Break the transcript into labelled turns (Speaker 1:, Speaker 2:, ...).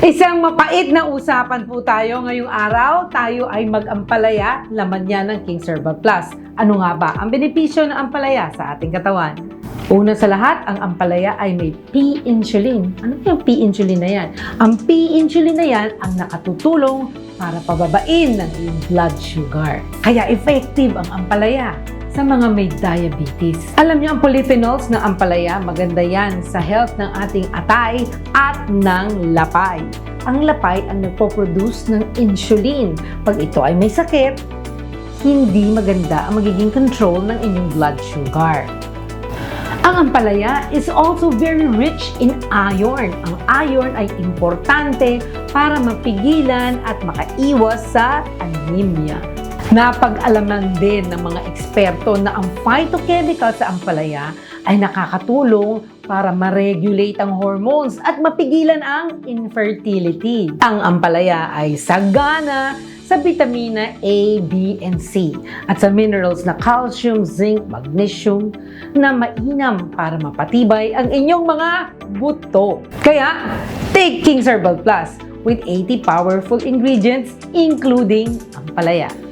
Speaker 1: Isang mapait na usapan po tayo ngayong araw. Tayo ay mag-ampalaya, laman niya ng King Herbal Plus. Ano nga ba ang benepisyo ng ampalaya sa ating katawan? Una sa lahat, ang ampalaya ay may P-insulin. Ano yung P-insulin na yan? Ang P-insulin na yan ang nakatutulong para pababain ng blood sugar. Kaya effective ang ampalaya sa mga may diabetes. Alam niyo ang polyphenols ng ampalaya, maganda yan sa health ng ating atay at ng lapay. Ang lapay ang nagpo-produce ng insulin. Pag ito ay may sakit, hindi maganda ang magiging control ng inyong blood sugar. Ang ampalaya is also very rich in iron. Ang iron ay importante para mapigilan at makaiwas sa anemia. Napag-alaman din ng mga eksperto na ang phytochemical sa ampalaya ay nakakatulong para ma-regulate ang hormones at mapigilan ang infertility. Ang ampalaya ay sagana sa vitamina A, B, and C at sa minerals na calcium, zinc, magnesium na mainam para mapatibay ang inyong mga buto. Kaya, take King's Herbal Plus with 80 powerful ingredients including ampalaya.